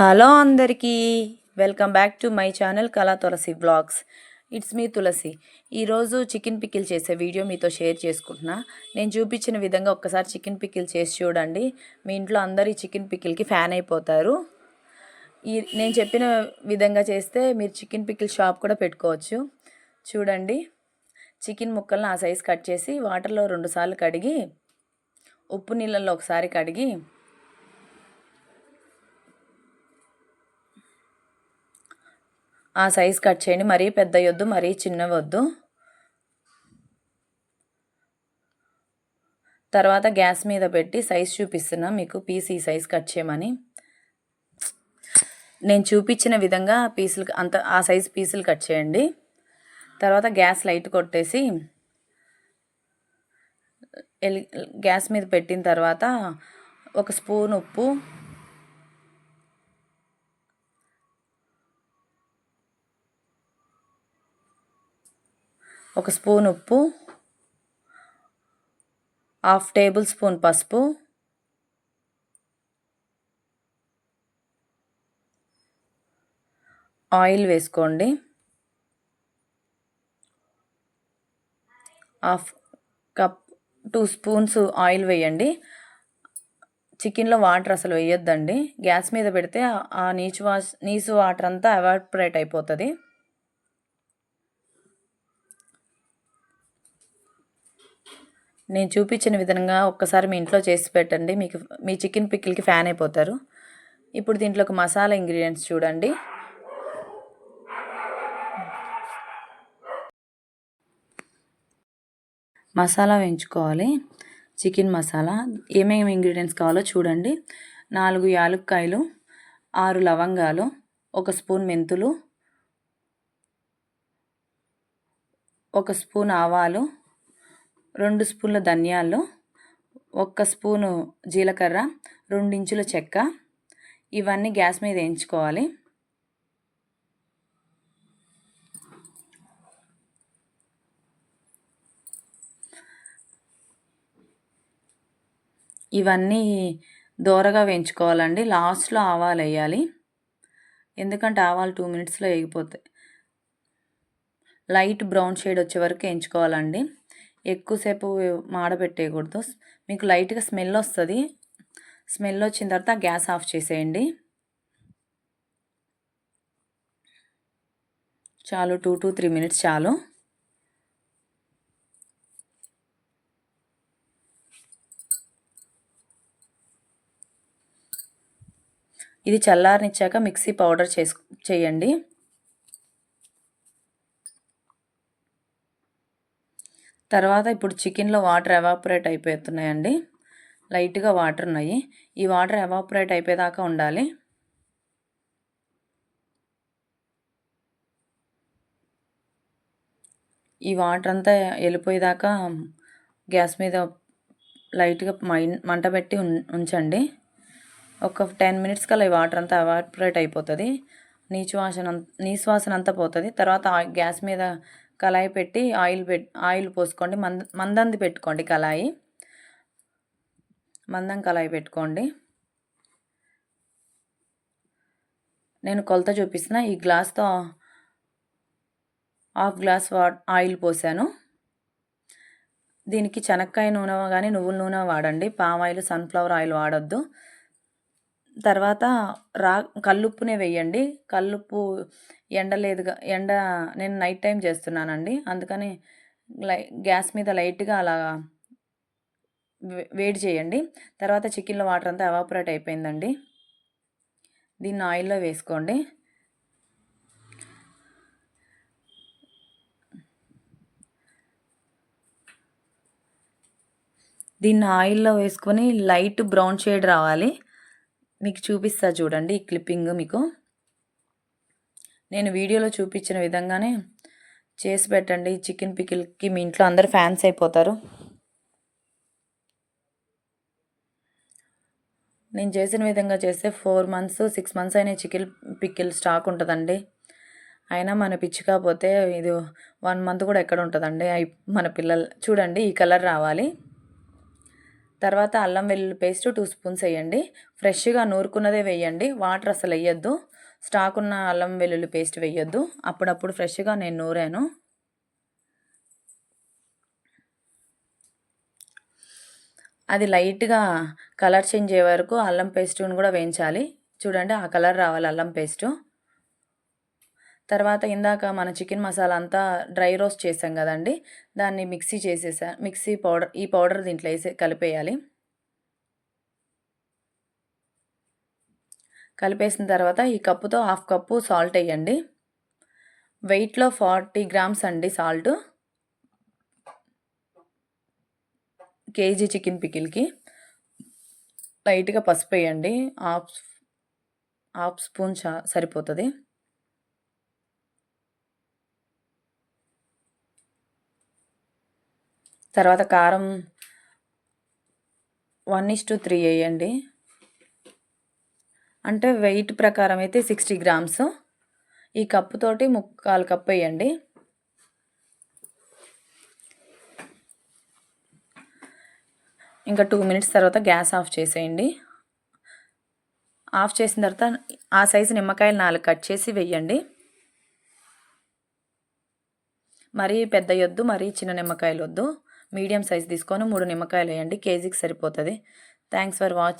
Hello అందరికీ welcome back to my channel Kala Tulasi vlogs it's me Tulasi. ఈరోజు chicken pickle చేసే video మీతో share చేసుకుంటున్నా. నేను చూపించిన విధంగా ఒక్కసారి చికెన్ పికిల్ చేసి చూడండి. మీ ఇంట్లో అందరు ఈ చికెన్ పికిల్కి ఫ్యాన్ అయిపోతారు. ఈ నేను చెప్పిన విధంగా చేస్తే మీరు చికెన్ పికిల్ షాప్ కూడా పెట్టుకోవచ్చు. చూడండి. చికెన్ ముక్కలను ఆ సైజ్ కట్ చేసి వాటర్లో రెండుసార్లు కడిగి ఉప్పు నీళ్ళల్లో ఒకసారి కడిగి ఆ సైజ్ కట్ చేయండి. మరీ పెద్ద వద్దు మరీ చిన్న వద్దు. తర్వాత గ్యాస్ మీద పెట్టి సైజ్ చూపిస్తున్నా. మీకు పీస్ ఈ సైజ్ కట్ చేయమని. నేను చూపించిన విధంగా పీసులు అంత ఆ సైజ్ పీసులు కట్ చేయండి. తర్వాత గ్యాస్ లైట్ కొట్టేసి గ్యాస్ మీద పెట్టిన తర్వాత ఒక స్పూన్ ఉప్పు ఒక స్పూన్ ఉప్పు హాఫ్ టేబుల్ స్పూన్ పసుపు ఆయిల్ వేసుకోండి. Half cup two spoons oil వేయండి. చికెన్లో వాటర్ అసలు వేయొద్దండి. గ్యాస్ మీద పెడితే ఆ నీచు వాష్ నీసు వాటర్ అంతా ఎవాపరేట్ అయిపోతుంది. నేను చూపించిన విధంగా ఒక్కసారి మీ ఇంట్లో చేసి పెట్టండి. మీకు మీ చికెన్ పిక్కిల్కి ఫ్యాన్ అయిపోతారు. ఇప్పుడు దీంట్లో ఒక మసాలా ఇంగ్రీడియంట్స్ చూడండి. మసాలా వేయించుకోవాలి. చికెన్ మసాలా. ఏమేమి ఇంగ్రీడియంట్స్ కావాలో చూడండి. నాలుగు యాలక్కాయలు ఆరు లవంగాలు ఒక స్పూన్ మెంతులు ఒక స్పూన్ ఆవాలు రెండు స్పూన్ల ధనియాలు ఒక్క స్పూను జీలకర్ర రెండించుల చెక్క. ఇవన్నీ గ్యాస్ మీద వేయించుకోవాలి. ఇవన్నీ దోరగా వేయించుకోవాలండి. లాస్ట్లో ఆవాలు వేయాలి. ఎందుకంటే ఆవాలు టూ మినిట్స్లో వేగిపోతాయి. లైట్ బ్రౌన్ షేడ్ వచ్చే వరకు వేయించుకోవాలండి. ఎక్కువసేపు మాడబెట్టేయకూడదు. మీకు లైట్గా స్మెల్ వస్తుంది. స్మెల్ వచ్చిన తర్వాత గ్యాస్ ఆఫ్ చేసేయండి. చాలు టూ టు త్రీ మినిట్స్ చాలు. ఇది చల్లారనిచ్చాక మిక్సీ పౌడర్ చేసు చేయండి. తర్వాత ఇప్పుడు చికెన్లో వాటర్ ఎవాపరేట్ అయిపోతున్నాయండి. లైట్గా వాటర్ ఉన్నాయి. ఈ వాటర్ ఎవాపరేట్ అయిపోయేదాకా ఉండాలి. ఈ వాటర్ అంతా వెళ్ళిపోయేదాకా గ్యాస్ మీద లైట్గా మంట పెట్టి ఉంచండి. ఒక టెన్ మినిట్స్ కల్లా ఈ వాటర్ అంతా ఎవాపరేట్ అయిపోతుంది. నీచు వాసన నీసు వాసన అంతా పోతుంది. తర్వాత గ్యాస్ మీద కళాయి పెట్టి ఆయిల్ పెట్ ఆయిల్ పోసుకోండి. మంద మందంది పెట్టుకోండి కళాయి. మందం కళాయి పెట్టుకోండి. నేను కొలత చూపిస్తున్న ఈ గ్లాస్తో హాఫ్ గ్లాస్ వా ఆయిల్ పోసాను. దీనికి చెనక్కాయ నూనె కానీ నువ్వుల నూనె వాడండి. పామ్ ఆయిల్ సన్ఫ్లవర్ ఆయిల్ వాడొద్దు. తర్వాత రా కల్లుప్పునే వేయండి. కల్లుప్పు ఎండ లేదుగా ఎండ నేను నైట్ టైం చేస్తున్నానండి. అందుకని లై గ్యాస్ మీద లైట్గా అలా వేడి చేయండి. తర్వాత చికెన్లో వాటర్ అంతా ఎవాపరేట్ అయిపోయిందండి. దీన్ని ఆయిల్లో వేసుకోండి. దీన్ని ఆయిల్లో వేసుకొని లైట్ బ్రౌన్ షేడ్ రావాలి. మీకు చూపిస్తా చూడండి ఈ క్లిప్పింగ్ మీకు. నేను వీడియోలో చూపించిన విధంగానే చేసి పెట్టండి. చికెన్ పికిల్కి మీ ఇంట్లో అందరు ఫ్యాన్స్ అయిపోతారు. నేను చేసిన విధంగా చేస్తే ఫోర్ మంత్స్ సిక్స్ మంత్స్ అయిన చికెన్ పికిల్ స్టాక్ ఉంటుందండి. అయినా మన పిచ్చి కాకపోతే ఇది వన్ మంత్ కూడా ఎక్కడ ఉంటుందండి? మన పిల్లలు చూడండి ఈ కలర్ రావాలి. తర్వాత అల్లం వెల్లుల్లి పేస్ట్ టూ స్పూన్స్ వేయండి. ఫ్రెష్గా నూరుకున్నదే వేయండి. వాటర్ అసలు వేయద్దు. స్టాక్ ఉన్న అల్లం వెల్లుల్లి పేస్ట్ వేయొద్దు. అప్పుడప్పుడు ఫ్రెష్గా నేను నూరాను. అది లైట్గా కలర్ చేంజ్ అయ్యే వరకు అల్లం పేస్ట్ని కూడా వేయించాలి. చూడండి ఆ కలర్ రావాలి అల్లం పేస్టు తర్వాత ఇందాక మన చికెన్ మసాలా అంతా డ్రై రోస్ట్ చేసాం కదండి దాన్ని మిక్సీ చేసేసా మిక్సీ పౌడర్ ఈ పౌడర్ దీంట్లో వేసే కలిపేయాలి. కలిపేసిన తర్వాత ఈ కప్పుతో హాఫ్ కప్పు సాల్ట్ వేయండి. వెయిట్లో ఫార్టీ గ్రామ్స్ అండి సాల్ట్. కేజీ చికెన్ పికిల్కి. లైట్గా పసుపు వేయండి. హాఫ్ హాఫ్ స్పూన్ చా సరిపోతుంది. తర్వాత కారం వన్ ఇస్ టు త్రీ వేయండి. అంటే వెయిట్ ప్రకారం అయితే సిక్స్టీ గ్రామ్స్. ఈ కప్పుతోటి ముక్కాలు కప్పు వేయండి. ఇంకా టూ మినిట్స్ తర్వాత గ్యాస్ ఆఫ్ చేసేయండి. ఆఫ్ చేసిన తర్వాత ఆ సైజు నిమ్మకాయలు నాలుగు కట్ చేసి వెయ్యండి మరీ పెద్ద వద్దు మరీ చిన్న నిమ్మకాయలు వద్దు మీడియం సైజ్ తీసుకొని మూడు నిమ్మకాయలు వేయండి. కేజీకి సరిపోతుంది. Thanks for watching